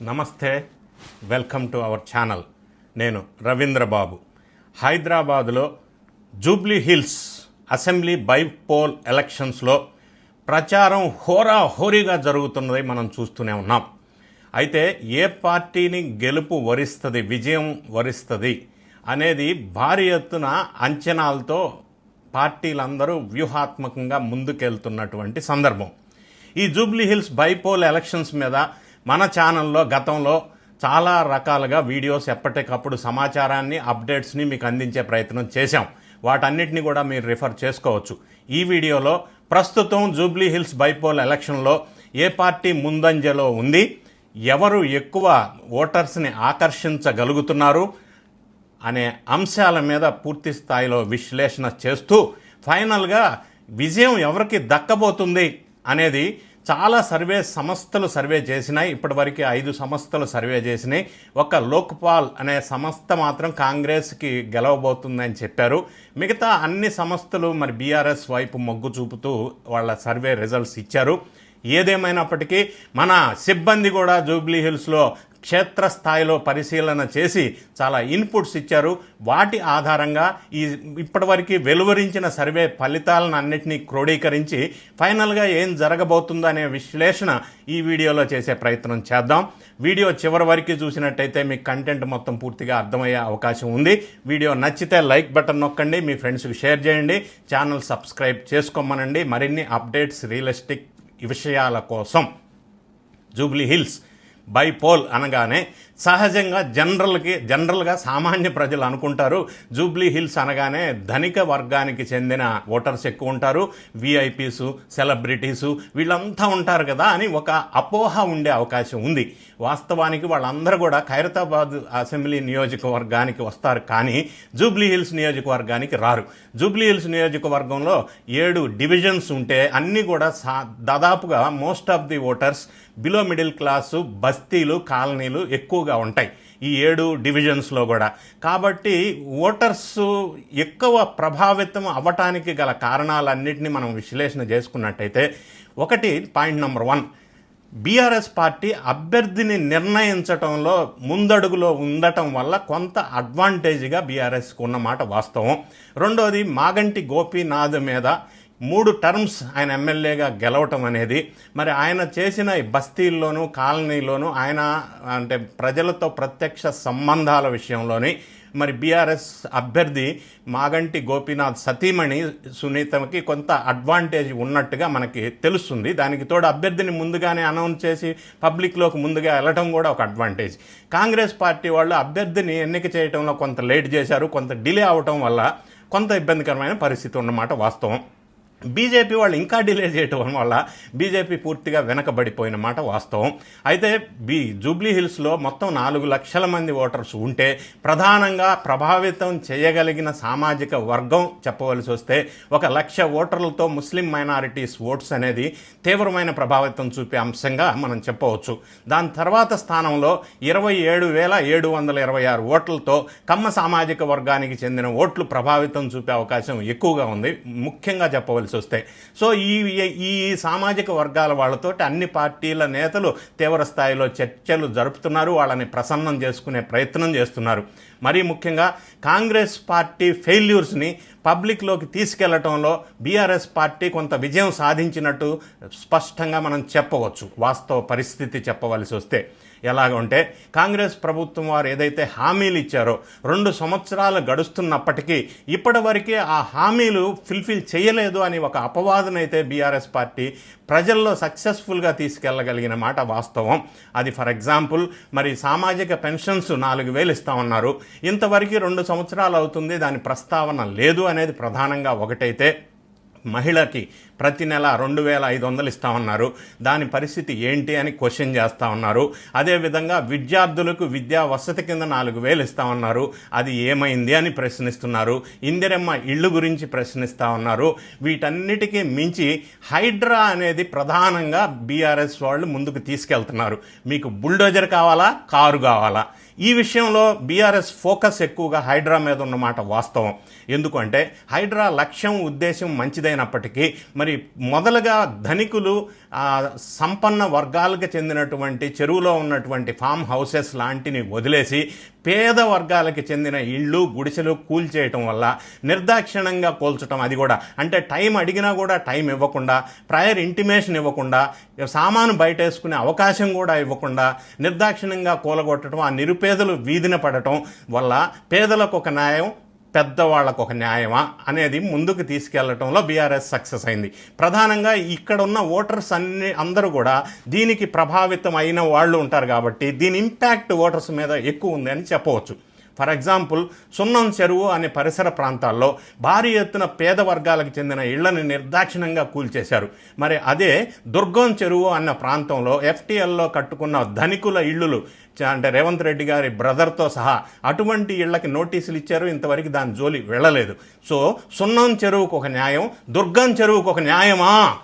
నమస్తే welcome to our channel. నేను రవీంద్రబాబు హైదరాబాదులో జూబ్లీ హిల్స్ అసెంబ్లీ బైపోల్ ఎలక్షన్స్లో ప్రచారం హోరా హోరీగా జరుగుతున్నది మనం చూస్తూనే ఉన్నాం. అయితే ఏ పార్టీని గెలుపు వరిస్తుంది విజయం వరిస్తుంది అనేది భారీ ఎత్తున అంచనాలతో పార్టీలందరూ వ్యూహాత్మకంగా ముందుకెళ్తున్నటువంటి సందర్భం. ఈ జూబ్లీ హిల్స్ బైపోల్ ఎలక్షన్స్ మీద మన ఛానల్లో గతంలో చాలా రకాలుగా వీడియోస్ ఎప్పటికప్పుడు సమాచారాన్ని అప్డేట్స్ని మీకు అందించే ప్రయత్నం చేశాం. వాటన్నిటిని కూడా మీరు రిఫర్ చేసుకోవచ్చు. ఈ వీడియోలో ప్రస్తుతం జూబ్లీ హిల్స్ బైపోల్ ఎలక్షన్లో ఏ పార్టీ ముందంజలో ఉంది? ఎవరు ఎక్కువ ఓటర్స్ని ఆకర్షించగలుగుతున్నారు? అనే అంశాల మీద పూర్తి స్థాయిలో విశ్లేషణ చేస్తూ ఫైనల్గా విజయం ఎవరికి దక్కబోతుంది అనేది చాలా సర్వే సంస్థలు సర్వే చేసినాయి. ఇప్పటివరకు ఐదు సంస్థలు సర్వే చేసినాయి. ఒక లోక్పాల్ అనే సంస్థ మాత్రం కాంగ్రెస్కి గెలవబోతుందని చెప్పారు. మిగతా అన్ని సంస్థలు మరి బీఆర్ఎస్ వైపు మొగ్గు చూపుతూ వాళ్ళ సర్వే రిజల్ట్స్ ఇచ్చారు. ఏదేమైనప్పటికీ మన సిబ్బంది కూడా జూబ్లీ హిల్స్లో క్షేత్రస్థాయిలో పరిశీలన చేసి చాలా ఇన్పుట్స్ ఇచ్చారు. వాటి ఆధారంగా ఈ ఇప్పటివరకు వెలువరించిన సర్వే ఫలితాలను అన్నింటినీ క్రోడీకరించి ఫైనల్గా ఏం జరగబోతుందనే విశ్లేషణ ఈ వీడియోలో చేసే ప్రయత్నం చేద్దాం. వీడియో చివరి వరకు చూసినట్టయితే మీకు కంటెంట్ మొత్తం పూర్తిగా అర్థమయ్యే అవకాశం ఉంది. వీడియో నచ్చితే లైక్ బటన్ నొక్కండి మీ ఫ్రెండ్స్కి షేర్ చేయండి ఛానల్ సబ్స్క్రైబ్ చేసుకోమనండి. మరిన్ని అప్డేట్స్ రియలిస్టిక్ విషయాల కోసం జూబ్లీ హిల్స్ బైపోల్ అనగానే సహజంగా జనరల్కి జనరల్గా సామాన్య ప్రజలు అనుకుంటారు. జూబ్లీ హిల్స్ అనగానే ధనిక వర్గానికి చెందిన ఓటర్స్ ఎక్కువ ఉంటారు. విఐపీసు సెలబ్రిటీసు వీళ్ళంతా ఉంటారు కదా అని ఒక అపోహ ఉండే అవకాశం ఉంది. వాస్తవానికి వాళ్ళందరూ కూడా ఖైరతాబాద్ అసెంబ్లీ నియోజకవర్గానికి వస్తారు కానీ జూబ్లీ హిల్స్ నియోజకవర్గానికి రారు. జూబ్లీ హిల్స్ నియోజకవర్గంలో ఏడు డివిజన్స్ ఉంటే అన్నీ కూడా సా దాదాపుగా most of the voters below middle class బస్తీలు కాలనీలు ఎక్కువ ఎక్కువగా ఉంటాయి ఈ ఏడు డివిజన్స్లో కూడా. కాబట్టి ఓటర్స్ ఎక్కువ ప్రభావితం అవ్వటానికి గల కారణాలన్నింటినీ మనం విశ్లేషణ చేసుకున్నట్టయితే ఒకటి point number one BRS party అభ్యర్థిని నిర్ణయించటంలో ముందడుగులో ఉండటం వల్ల కొంత అడ్వాంటేజ్గా బీఆర్ఎస్కు ఉన్నమాట వాస్తవం. రెండోది మాగంటి గోపీనాథ్ మీద మూడు టర్మ్స్ ఆయన ఎమ్మెల్యేగా గెలవటం అనేది. మరి ఆయన చేసిన ఈ బస్తీల్లోనూ కాలనీలోనూ ఆయన అంటే ప్రజలతో ప్రత్యక్ష సంబంధాల విషయంలోని మరి బీఆర్ఎస్ అభ్యర్థి మాగంటి గోపీనాథ్ సతీమణి సునీతకి కొంత అడ్వాంటేజ్ ఉన్నట్టుగా మనకి తెలుస్తుంది. దానికి తోడు అభ్యర్థిని ముందుగానే అనౌన్స్ చేసి పబ్లిక్లోకి ముందుగా వెళ్ళటం కూడా ఒక అడ్వాంటేజ్. కాంగ్రెస్ పార్టీ వాళ్ళు అభ్యర్థిని ఎన్నిక చేయడంలో కొంత లేట్ చేశారు కొంత డిలే అవటం వల్ల కొంత ఇబ్బందికరమైన పరిస్థితి ఉన్నమాట వాస్తవం. బీజేపీ వాళ్ళు ఇంకా డిలే చేయటం వల్ల బీజేపీ పూర్తిగా వెనకబడిపోయిన మాట వాస్తవం. అయితే బీ జూబ్లీ హిల్స్లో మొత్తం నాలుగు లక్షల మంది ఓటర్స్ ఉంటే ప్రధానంగా ప్రభావితం చేయగలిగిన సామాజిక వర్గం చెప్పవలసి వస్తే ఒక లక్ష ఓటర్లతో ముస్లిం మైనారిటీస్ ఓట్స్ అనేది తీవ్రమైన ప్రభావితం చూపే అంశంగా మనం చెప్పవచ్చు. దాని తర్వాత స్థానంలో ఇరవై ఏడు వేల ఏడు వందల ఇరవై ఆరు ఓట్లతో కమ్మ సామాజిక వర్గానికి చెందిన ఓట్లు ప్రభావితం చూపే అవకాశం ఎక్కువగా ఉంది. ముఖ్యంగా చెప్పవలసి వస్తాయి. సో ఈ ఈ సామాజిక వర్గాల వాళ్ళతో అన్ని పార్టీల నేతలు తీవ్ర స్థాయిలో చర్చలు జరుపుతున్నారు. వాళ్ళని ప్రసన్నం చేసుకునే ప్రయత్నం చేస్తున్నారు. మరీ ముఖ్యంగా కాంగ్రెస్ పార్టీ ఫెయిల్యూర్స్ని పబ్లిక్లోకి తీసుకెళ్ళటంలో బీఆర్ఎస్ పార్టీ కొంత విజయం సాధించినట్టు స్పష్టంగా మనం చెప్పవచ్చు వాస్తవ పరిస్థితి చెప్పవలసి వస్తే. ఎలాగంటే కాంగ్రెస్ ప్రభుత్వం వారు ఏదైతే హామీలు ఇచ్చారో రెండు సంవత్సరాలు గడుస్తున్నప్పటికీ ఇప్పటివరకే ఆ హామీలు ఫుల్ఫిల్ చేయలేదు అని ఒక అపవాదనైతే బీఆర్ఎస్ పార్టీ ప్రజల్లో సక్సెస్ఫుల్గా తీసుకెళ్ళగలిగిన మాట వాస్తవం. అది ఫర్ ఎగ్జాంపుల్ మరి సామాజిక పెన్షన్స్ నాలుగు వేలు ఇస్తామన్నారు. ఇంతవరకు రెండు సంవత్సరాలు అవుతుంది దాని ప్రస్తావన లేదు అని అనేది ప్రధానంగా ఒకటైతే మహిళకి ప్రతి నెల రెండు వేల ఐదు వందలు ఇస్తామన్నారు. దాని పరిస్థితి ఏంటి అని క్వశ్చన్ చేస్తా ఉన్నారు. అదేవిధంగా విద్యార్థులకు విద్యా వసతి కింద నాలుగు వేలు ఇస్తామన్నారు. అది ఏమైంది అని ప్రశ్నిస్తున్నారు. ఇందిరమ్మ ఇళ్ళు గురించి ప్రశ్నిస్తా ఉన్నారు. వీటన్నిటికీ మించి హైడ్రా అనేది ప్రధానంగా బీఆర్ఎస్ వాళ్ళు ముందుకు తీసుకెళ్తున్నారు. మీకు బుల్డోజర్ కావాలా? కారు కావాలా? ఈ విషయంలో బీఆర్ఎస్ ఫోకస్ ఎక్కువగా హైడ్రా మీద ఉన్నమాట వాస్తవం. ఎందుకంటే హైడ్రా లక్ష్యం ఉద్దేశం మంచిదైనప్పటికీ మరి మొదలుగా ధనికులు సంపన్న వర్గాలకు చెందినటువంటి చెరువులో ఉన్నటువంటి ఫామ్ హౌసెస్ లాంటిని వదిలేసి పేద వర్గాలకు చెందిన ఇళ్ళు గుడిసెలు కూల్చేయటం వల్ల నిర్దాక్షిణంగా కూల్చటం అది కూడా. అంటే టైం అడిగినా కూడా టైం ఇవ్వకుండా ప్రయర్ ఇంటిమేషన్ ఇవ్వకుండా సామాను బయట వేసుకునే అవకాశం కూడా ఇవ్వకుండా నిర్దాక్షిణ్యంగా కూలగొట్టడం ఆ పేదలు వీధిన పడటం వల్ల పేదలకు ఒక న్యాయం పెద్దవాళ్ళకు ఒక న్యాయమా అనేది ముందుకు తీసుకెళ్ళటంలో బీఆర్ఎస్ సక్సెస్ అయింది. ప్రధానంగా ఇక్కడ ఉన్న ఓటర్స్ అన్ని అందరూ కూడా దీనికి ప్రభావితం అయిన వాళ్ళు ఉంటారు కాబట్టి దీని ఇంపాక్ట్ ఓటర్స్ మీద ఎక్కువ ఉంది అని చెప్పవచ్చు. ఫర్ ఎగ్జాంపుల్ సున్నం చెరువు అనే పరిసర ప్రాంతాల్లో భారీ ఎత్తున పేద వర్గాలకు చెందిన ఇళ్ళను నిర్దాక్షిణంగా కూల్చేశారు. మరి అదే దుర్గం చెరువు అన్న ప్రాంతంలో ఎఫ్టీఎల్లో కట్టుకున్న ధనికుల ఇళ్ళు అంటే రేవంత్ రెడ్డి గారి బ్రదర్తో సహా అటువంటి ఇళ్ళకి నోటీసులు ఇచ్చారు. ఇంతవరకు దాని జోలి వెళ్ళలేదు. సో సున్నం చెరువుకు ఒక న్యాయం దుర్గం చెరువుకు ఒక న్యాయమా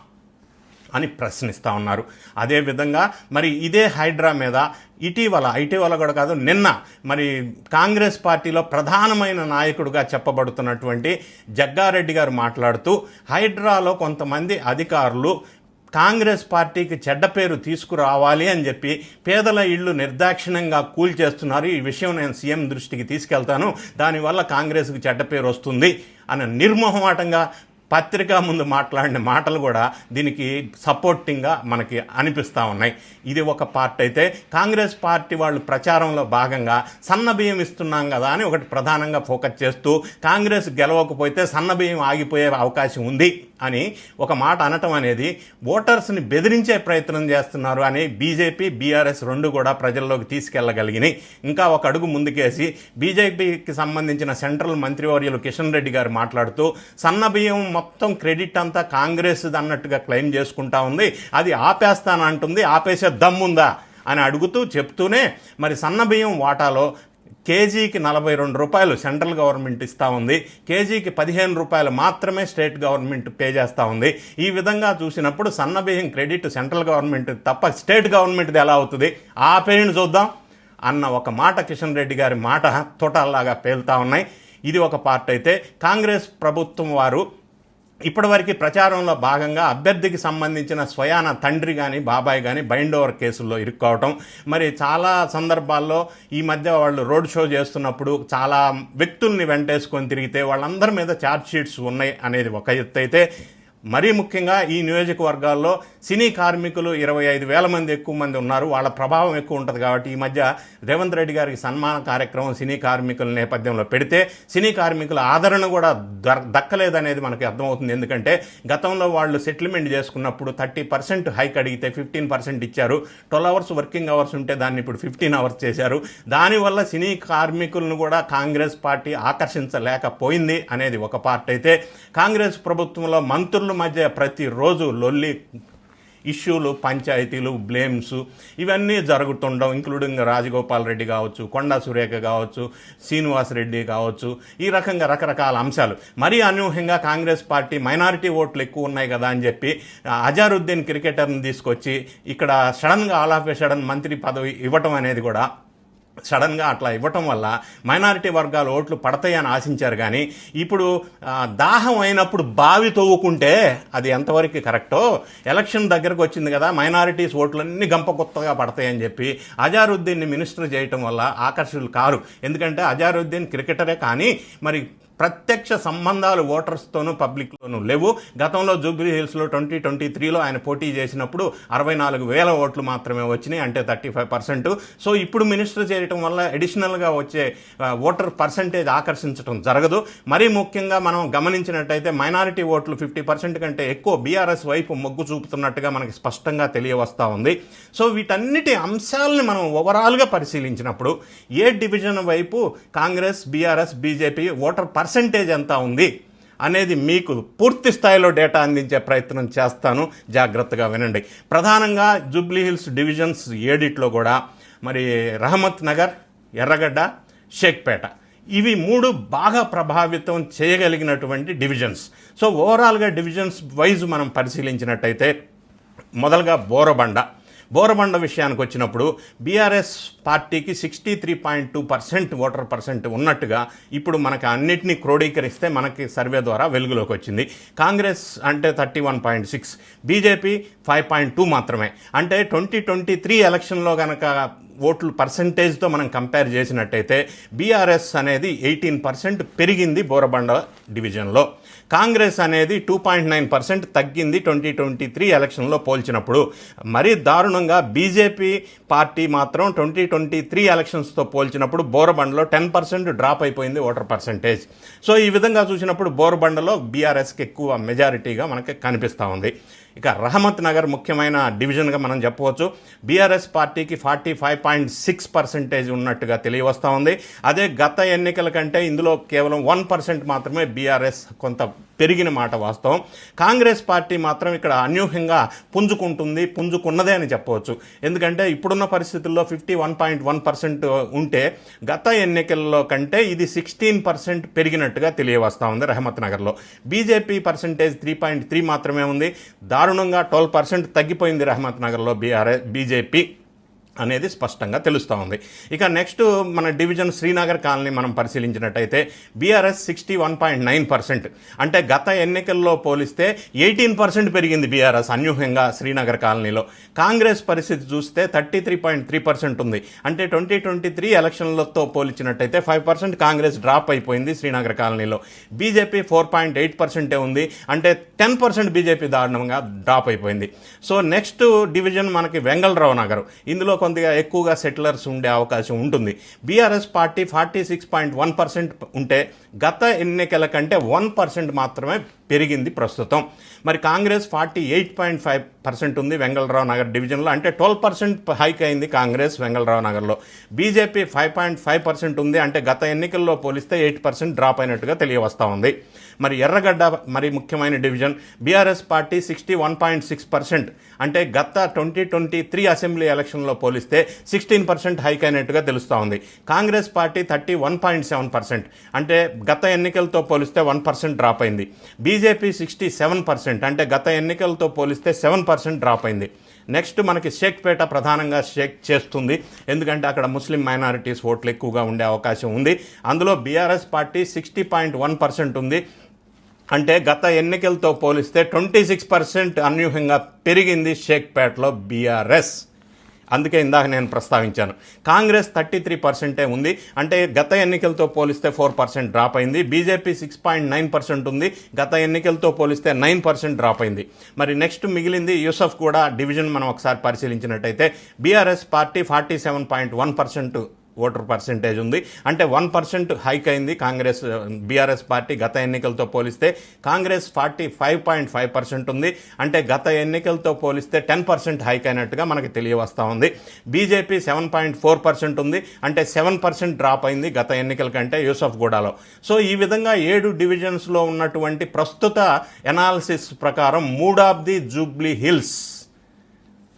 అని ప్రశ్నిస్తూ ఉన్నారు. అదేవిధంగా మరి ఇదే హైడ్రా మీద ఇటీవల ఇటీవల కూడా కాదు నిన్న మరి కాంగ్రెస్ పార్టీలో ప్రధానమైన నాయకుడుగా చెప్పబడుతున్నటువంటి జగ్గారెడ్డి గారు మాట్లాడుతూ హైడ్రాలో కొంతమంది అధికారులు కాంగ్రెస్ పార్టీకి చెడ్డ పేరు తీసుకురావాలి అని చెప్పి పేదల ఇళ్ళు నిర్దాక్షిణ్యంగా కూల్చేస్తున్నారు ఈ విషయం నేను సీఎం దృష్టికి తీసుకెళ్తాను. దానివల్ల కాంగ్రెస్కి చెడ్డ పేరు వస్తుంది అని నిర్మోహమాటంగా పత్రిక ముందు మాట్లాడిన మాటలు కూడా దీనికి సపోర్టింగ్గా మనకి అనిపిస్తూ ఉన్నాయి. ఇది ఒక పార్ట్ అయితే కాంగ్రెస్ పార్టీ వాళ్ళు ప్రచారంలో భాగంగా సన్న బియ్యం ఇస్తున్నాం కదా అని ఒకటి ప్రధానంగా ఫోకస్ చేస్తూ కాంగ్రెస్ గెలవకపోతే సన్న బియ్యం ఆగిపోయే అవకాశం ఉంది అని ఒక మాట అనటం అనేది ఓటర్స్ని బెదిరించే ప్రయత్నం చేస్తున్నారు అని బీజేపీ బీఆర్ఎస్ రెండు కూడా ప్రజల్లోకి తీసుకెళ్ళగలిగినాయి ఇంకా ఒక అడుగు ముందుకేసి బీజేపీకి సంబంధించిన సెంట్రల్ మంత్రివర్యులు కిషన్ రెడ్డి గారు మాట్లాడుతూ సన్న బియ్యం మొత్తం క్రెడిట్ అంతా కాంగ్రెస్ అన్నట్టుగా క్లెయిమ్ చేసుకుంటా ఉంది. అది ఆపేస్తానంటుంది ఆపేసే దమ్ముందా అని అడుగుతూ చెప్తూనే మరి సన్నబియ్యం వాటాలో కేజీకి నలభై రెండు రూపాయలు సెంట్రల్ గవర్నమెంట్ ఇస్తూ ఉంది. కేజీకి పదిహేను రూపాయలు మాత్రమే స్టేట్ గవర్నమెంట్ పే చేస్తూ ఉంది. ఈ విధంగా చూసినప్పుడు సన్నబియ్యం క్రెడిట్ సెంట్రల్ గవర్నమెంట్ తప్ప స్టేట్ గవర్నమెంట్ది ఎలా అవుతుంది? ఆ పేరుని చూద్దాం అన్న ఒక మాట కిషన్ రెడ్డి గారి మాట తోటల్లాగా పేలుతా ఉన్నాయి. ఇది ఒక పార్ట్ అయితే కాంగ్రెస్ ప్రభుత్వం వారు ఇప్పటివరకు ప్రచారంలో భాగంగా అభ్యర్థికి సంబంధించిన స్వయాన తండ్రి కానీ బాబాయ్ కానీ బైండ్ ఓవర్ కేసుల్లో ఇరుక్కోవటం. మరి చాలా సందర్భాల్లో ఈ మధ్య వాళ్ళు రోడ్ షో చేస్తున్నప్పుడు చాలా వ్యక్తుల్ని వెంటేసుకొని తిరిగితే వాళ్ళందరి మీద ఛార్జ్ షీట్స్ ఉన్నాయి అనేది ఒక ఎత్తు అయితే మరీ ముఖ్యంగా ఈ నియోజకవర్గాల్లో సినీ కార్మికులు ఇరవై ఐదు వేల మంది ఎక్కువ మంది ఉన్నారు. వాళ్ళ ప్రభావం ఎక్కువ ఉంటుంది కాబట్టి ఈ మధ్య రేవంత్ రెడ్డి గారికి సన్మాన కార్యక్రమం సినీ కార్మికుల నేపథ్యంలో పెడితే సినీ కార్మికుల ఆదరణ కూడా దర్ దక్కలేదనేది మనకి అర్థమవుతుంది. ఎందుకంటే గతంలో వాళ్ళు సెటిల్మెంట్ చేసుకున్నప్పుడు థర్టీ పర్సెంట్ హైక్ అడిగితే ఫిఫ్టీన్ పర్సెంట్ ఇచ్చారు. ట్వెల్వ్ అవర్స్ వర్కింగ్ అవర్స్ ఉంటే దాన్ని ఇప్పుడు ఫిఫ్టీన్ అవర్స్ చేశారు. దానివల్ల సినీ కార్మికులను కూడా కాంగ్రెస్ పార్టీ ఆకర్షించలేకపోయింది అనేది ఒక పార్ట్ అయితే. కాంగ్రెస్ ప్రభుత్వంలో మంత్రులు మధ్య ప్రతిరోజు లొల్లి ఇష్యూలు పంచాయతీలు బ్లేమ్స్ ఇవన్నీ జరుగుతుండడం ఇంక్లూడింగ్ రాజగోపాల్ రెడ్డి కావచ్చు కొండా సురేఖ కావచ్చు శ్రీనివాస్ రెడ్డి కావచ్చు ఈ రకంగా రకరకాల అంశాలు. మరీ అనూహ్యంగా కాంగ్రెస్ పార్టీ మైనారిటీ ఓట్లు ఎక్కువ ఉన్నాయి కదా అని చెప్పి అజారుద్దీన్ క్రికెటర్ని తీసుకొచ్చి ఇక్కడ సడన్గా ఆల్ ఆఫ్ ఏ సడన్ మంత్రి పదవి ఇవ్వటం అనేది కూడా సడన్గా అట్లా ఇవ్వటం వల్ల మైనారిటీ వర్గాలు ఓట్లు పడతాయని ఆశించారు కానీ ఇప్పుడు దాహం అయినప్పుడు బావి తవ్వుకుంటే అది ఎంతవరకు కరెక్టో? ఎలక్షన్ దగ్గరకు వచ్చింది కదా మైనారిటీస్ ఓట్లన్నీ గంప కొత్తగా పడతాయని చెప్పి అజారుద్దీన్ని మినిస్టర్ చేయటం వల్ల ఆకర్షులు కారు. ఎందుకంటే అజారుద్దీన్ క్రికెటరే కానీ మరి ప్రత్యక్ష సంబంధాలు ఓటర్స్తోనూ పబ్లిక్లోనూ లేవు. గతంలో జూబ్లీ హిల్స్లో ట్వంటీ ట్వంటీ త్రీలో ఆయన పోటీ చేసినప్పుడు అరవై నాలుగు వేల ఓట్లు మాత్రమే వచ్చినాయి అంటే థర్టీ ఫైవ్ పర్సెంట్. సో ఇప్పుడు మినిస్టర్ చేయటం వల్ల అడిషనల్గా వచ్చే ఓటర్ పర్సంటేజ్ ఆకర్షించడం జరగదు. మరీ ముఖ్యంగా మనం గమనించినట్టయితే మైనారిటీ ఓట్లు ఫిఫ్టీ పర్సెంట్ కంటే ఎక్కువ బీఆర్ఎస్ వైపు మొగ్గు చూపుతున్నట్టుగా మనకి స్పష్టంగా తెలియవస్తూ ఉంది. సో వీటన్నిటి అంశాలని మనం ఓవరాల్గా పరిశీలించినప్పుడు ఏ డివిజన్ వైపు Congress BRS BJP voter percentage ఎంత ఉంది అనేది మీకు పూర్తి స్థాయిలో డేటా అందించే ప్రయత్నం చేస్తాను. జాగ్రత్తగా వినండి. ప్రధానంగా జూబ్లీ హిల్స్ డివిజన్స్ ఏడిట్లో కూడా మరి రహమత్ నగర్ ఎర్రగడ్డ షేక్పేట ఇవి మూడు బాగా ప్రభావితం చేయగలిగినటువంటి డివిజన్స్. సో ఓవరాల్గా డివిజన్స్ వైజ్ మనం పరిశీలించినట్టయితే మొదలుగా బోరబండ. బోరబండ విషయానికి వచ్చినప్పుడు బీఆర్ఎస్ పార్టీకి sixty three point two percent voter percent ఉన్నట్టుగా ఇప్పుడు మనకి అన్నిటినీ క్రోడీకరిస్తే మనకి సర్వే ద్వారా వెలుగులోకి వచ్చింది. కాంగ్రెస్ అంటే thirty one point six BJP five point two మాత్రమే. అంటే ట్వంటీ ట్వంటీ త్రీ ఎలక్షన్లో కనుక ఓట్లు పర్సంటేజ్తో మనం కంపేర్ చేసినట్టయితే బీఆర్ఎస్ అనేది ఎయిటీన్ పర్సెంట్ పెరిగింది బోరబండ డివిజన్లో. కాంగ్రెస్ అనేది టూ పాయింట్ నైన్ పర్సెంట్ తగ్గింది ట్వంటీ ట్వంటీ త్రీ ఎలక్షన్లో పోల్చినప్పుడు. మరీ దారుణంగా బీజేపీ పార్టీ మాత్రం ట్వంటీ ట్వంటీ త్రీ ఎలక్షన్స్తో పోల్చినప్పుడు బోరబండలో టెన్ పర్సెంట్ డ్రాప్ అయిపోయింది ఓటర్ పర్సంటేజ్. సో ఈ విధంగా చూసినప్పుడు బోరబండలో బీఆర్ఎస్కి ఎక్కువ మెజారిటీగా మనకి కనిపిస్తూ ఉంది. ఇక రహమత్ నగర్ ముఖ్యమైన డివిజన్గా మనం చెప్పవచ్చు. బీఆర్ఎస్ పార్టీకి forty five point six percentage ఉన్నట్టుగా తెలియవస్తూ ఉంది. అదే గత ఎన్నికల కంటే ఇందులో కేవలం వన్ పర్సెంట్ మాత్రమే బీఆర్ఎస్ కొంత పెరిగిన మాట వాస్తవం. కాంగ్రెస్ పార్టీ మాత్రం ఇక్కడ అన్యూహ్యంగా పుంజుకుంటుంది పుంజుకున్నదే అని చెప్పవచ్చు. ఎందుకంటే ఇప్పుడున్న పరిస్థితుల్లో fifty one point one percent ఉంటే గత ఎన్నికల్లో కంటే ఇది సిక్స్టీన్ పర్సెంట్ పెరిగినట్టుగా తెలియవస్తా ఉంది రహమత్ నగర్లో. BJP percentage three point three మాత్రమే ఉంది. దారుణంగా ట్వెల్వ్ పర్సెంట్ తగ్గిపోయింది రహమత్ నగర్లో బీఆర్ఎస్ బీజేపీ. అనేది స్పష్టంగా తెలుస్తూ ఉంది. ఇక నెక్స్ట్ మన డివిజన్ శ్రీనగర్ కాలనీ మనం పరిశీలించినట్టయితే BRS sixty one point nine percent అంటే గత ఎన్నికల్లో పోలిస్తే ఎయిటీన్ పర్సెంట్ పెరిగింది బీఆర్ఎస్ అన్యూహ్యంగా శ్రీనగర్ కాలనీలో. కాంగ్రెస్ పరిస్థితి చూస్తే thirty three point three percent ఉంది. అంటే ట్వంటీ ట్వంటీ త్రీ ఎలక్షన్లతో పోల్చినట్టయితే ఫైవ్ పర్సెంట్ కాంగ్రెస్ డ్రాప్ అయిపోయింది శ్రీనగర్ కాలనీలో. బీజేపీ ఫోర్ పాయింట్ ఎయిట్ పర్సెంటే ఉంది. అంటే టెన్ పర్సెంట్ బీజేపీ దారుణంగా డ్రాప్ అయిపోయింది. సో నెక్స్ట్ డివిజన్ మనకి వెంగళరావు నగర్. ఇందులో కొద్దిగా ఎక్కువగా సెటిలర్స్ ఉండే అవకాశం ఉంటుంది. BRS party forty six point one percent ఉంటే గత ఎన్నికల కంటే వన్ పర్సెంట్ మాత్రమే పెరిగింది ప్రస్తుతం. మరి Congress forty eight point five percent ఉంది వెంగళరావు నగర్ డివిజన్లో. అంటే ట్వెల్వ్ పర్సెంట్ హైక్ అయింది కాంగ్రెస్ వెంగళరావు నగర్లో. BJP five point five percent ఉంది అంటే గత ఎన్నికల్లో పోలిస్తే ఎయిట్ పర్సెంట్ డ్రాప్ అయినట్టుగా తెలియవస్తూ ఉంది. మరి ఎర్రగడ్డ మరి ముఖ్యమైన division. BRS party sixty one point six percent అంటే గత ట్వంటీ ట్వంటీ త్రీ అసెంబ్లీ ఎలక్షన్లో పోలిస్తే సిక్స్టీన్ పర్సెంట్ హైక్ అయినట్టుగా తెలుస్తూ ఉంది. Congress party thirty one point seven percent అంటే గత ఎన్నికలతో పోలిస్తే వన్ పర్సెంట్ డ్రాప్ అయింది. బీజేపీ సిక్స్టీ సెవెన్ పర్సెంట్ అంటే గత ఎన్నికలతో పోలిస్తే సెవెన్ పర్సెంట్ డ్రాప్ అయింది. నెక్స్ట్ మనకి షేక్పేట ప్రధానంగా షేక్ చేస్తుంది. ఎందుకంటే అక్కడ ముస్లిం మైనారిటీస్ ఓట్లు ఎక్కువగా ఉండే అవకాశం ఉంది. అందులో BRS party sixty point one percent ఉంది. అంటే గత ఎన్నికలతో పోలిస్తే ట్వంటీ సిక్స్ పర్సెంట్ అన్యూహ్యంగా పెరిగింది షేక్పేటలో బీఆర్ఎస్. అందుకే ఇందాక నేను ప్రస్తావించాను. కాంగ్రెస్ థర్టీ త్రీ పర్సెంటే ఉంది. అంటే గత ఎన్నికలతో పోలిస్తే ఫోర్ పర్సెంట్ డ్రాప్ అయింది. BJP six point nine percent ఉంది. గత ఎన్నికలతో పోలిస్తే నైన్ పర్సెంట్ డ్రాప్ అయింది. మరి నెక్స్ట్ మిగిలింది యూసఫ్ కూడా డివిజన్ మనం ఒకసారి పరిశీలించినట్టయితే BRS party forty seven point one percent voter percentage ఉంది. అంటే వన్ పర్సెంట్ హైక్ అయింది కాంగ్రెస్ బీఆర్ఎస్ పార్టీ గత ఎన్నికలతో పోలిస్తే. Congress forty five point five percent ఉంది. అంటే గత ఎన్నికలతో పోలిస్తే టెన్ పర్సెంట్ హైక్ అయినట్టుగా మనకి తెలియవస్తూ ఉంది. BJP seven point four percent ఉంది. అంటే సెవెన్ పర్సెంట్ డ్రాప్ అయింది గత ఎన్నికల కంటే యూసఫ్ గూడాలో. సో ఈ విధంగా ఏడు డివిజన్స్లో ఉన్నటువంటి ప్రస్తుత ఎనాలిసిస్ ప్రకారం mood of the Jubilee Hills.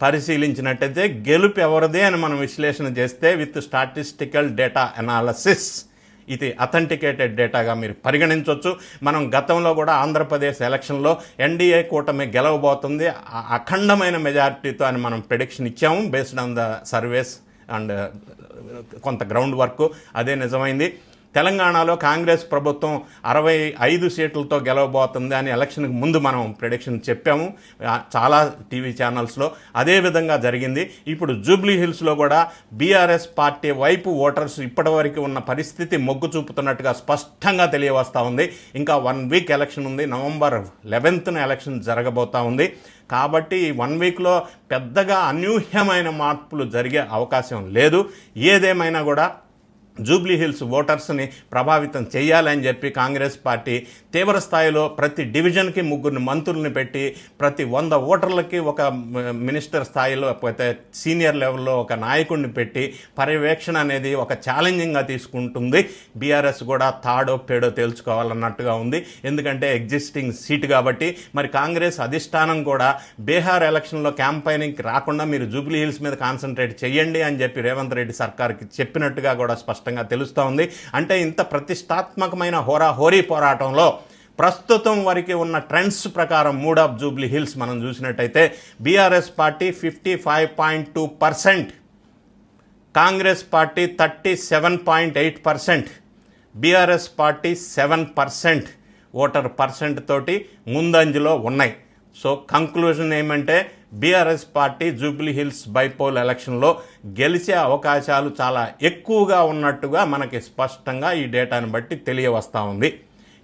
పరిశీలించినట్టయితే గెలుపు ఎవరిదే అని మనం విశ్లేషణ చేస్తే విత్ స్టాటిస్టికల్ డేటా అనాలసిస్. ఇది అథెంటికేటెడ్ డేటాగా మీరు పరిగణించవచ్చు. మనం గతంలో కూడా ఆంధ్రప్రదేశ్ ఎలక్షన్లో ఎన్డీఏ కూటమి గెలవబోతుంది. అఖండమైన మెజారిటీతో అని మనం ప్రిడిక్షన్ ఇచ్చాము based on the surveys and కొంత గ్రౌండ్ వర్క్. అదే నిజమైంది. తెలంగాణలో కాంగ్రెస్ ప్రభుత్వం అరవై ఐదు సీట్లతో గెలవబోతుంది అని ఎలక్షన్కి ముందు మనం ప్రిడిక్షన్ చెప్పాము. చాలా టీవీ ఛానల్స్లో అదే విధంగా జరిగింది. ఇప్పుడు జూబ్లీ హిల్స్లో కూడా బీఆర్ఎస్ పార్టీ వైపు ఓటర్స్ ఇప్పటివరకు ఉన్న పరిస్థితి మొగ్గు చూపుతున్నట్టుగా స్పష్టంగా తెలియవస్తూ ఉంది. ఇంకా వన్ వీక్ ఎలక్షన్ ఉంది. నవంబర్ లెవెన్త్న ఎలక్షన్ జరగబోతా ఉంది. కాబట్టి ఈ వన్ వీక్లో పెద్దగా అనూహ్యమైన మార్పులు జరిగే అవకాశం లేదు. ఏదేమైనా కూడా జూబ్లీ హిల్స్ ఓటర్స్ని ప్రభావితం చేయాలని చెప్పి కాంగ్రెస్ పార్టీ తీవ్ర స్థాయిలో ప్రతి డివిజన్కి ముగ్గురిని మంత్రుల్ని పెట్టి ప్రతి వంద ఓటర్లకి ఒక మినిస్టర్ స్థాయిలో లేకపోతే సీనియర్ లెవెల్లో ఒక నాయకుడిని పెట్టి పర్యవేక్షణ అనేది ఒక ఛాలెంజింగ్గా తీసుకుంటుంది. బీఆర్ఎస్ కూడా తాడో పేడో తేల్చుకోవాలన్నట్టుగా ఉంది. ఎందుకంటే ఎగ్జిస్టింగ్ సీట్ కాబట్టి మరి కాంగ్రెస్ అధిష్టానం కూడా బీహార్ ఎలక్షన్లో క్యాంపైనింగ్కి రాకుండా మీరు జూబ్లీ హిల్స్ మీద కాన్సన్ట్రేట్ చేయండి అని చెప్పి రేవంత్ రెడ్డి సర్కార్కి చెప్పినట్టుగా కూడా స్పష్టం స్పష్టంగా తెలుస్తూ ఉంది. అంటే ఇంత ప్రతిష్టాత్మకమైన హోరా హోరీ పోరాటంలో ప్రస్తుతం వరకు ఉన్న ట్రెండ్స్ ప్రకారం మూడ్ ఆఫ్ జూబ్లీ హిల్స్ మనం చూసినట్టయితే BRS party fifty five point two percent Congress party thirty seven point eight percent BRS party seven percent voter percent తోటి ముందంజలో ఉన్నాయి. సో కంక్లూజన్ ఏమంటే BRS party Jubilee Hills bypoll ఎలక్షన్లో గెలిచే అవకాశాలు చాలా ఎక్కువగా ఉన్నట్టుగా మనకి స్పష్టంగా ఈ డేటాను బట్టి తెలియవస్తూ ఉంది.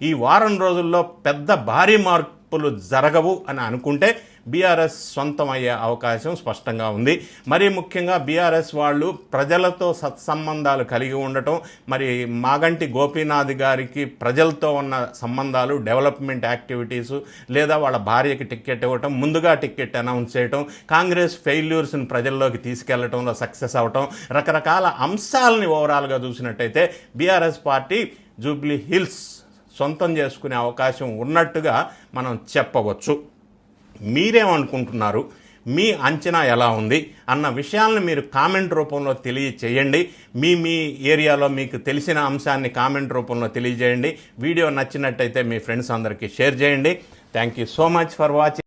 ఈ వారం రోజుల్లో పెద్ద భారీ మార్పులు జరగవు అని అనుకుంటే బీఆర్ఎస్ సొంతం అయ్యే అవకాశం స్పష్టంగా ఉంది. మరి ముఖ్యంగా బీఆర్ఎస్ వాళ్ళు ప్రజలతో సత్సంబంధాలు కలిగి ఉండటం మరి మాగంటి గోపీనాథ్ గారికి ప్రజలతో ఉన్న సంబంధాలు డెవలప్మెంట్ యాక్టివిటీస్ లేదా వాళ్ళ భార్యకి టికెట్ ఇవ్వటం ముందుగా టికెట్ అనౌన్స్ చేయటం కాంగ్రెస్ ఫెయిల్యూర్స్ని ప్రజల్లోకి తీసుకెళ్ళటంలో సక్సెస్ అవటం రకరకాల అంశాలని ఓవరాల్గా చూసినట్టయితే బీఆర్ఎస్ పార్టీ జూబ్లీ హిల్స్ సొంతం చేసుకునే అవకాశం ఉన్నట్టుగా మనం చెప్పవచ్చు. మీరేమనుకుంటున్నారు? మీ అంచనా ఎలా ఉంది? అన్న విషయాలను మీరు కామెంట్ రూపంలో తెలియచేయండి. మీ మీ ఏరియాలో మీకు తెలిసిన అంశాన్ని కామెంట్ రూపంలో తెలియజేయండి. వీడియో నచ్చినట్టయితే మీ ఫ్రెండ్స్ అందరికీ షేర్ చేయండి. Thank you so much for watching.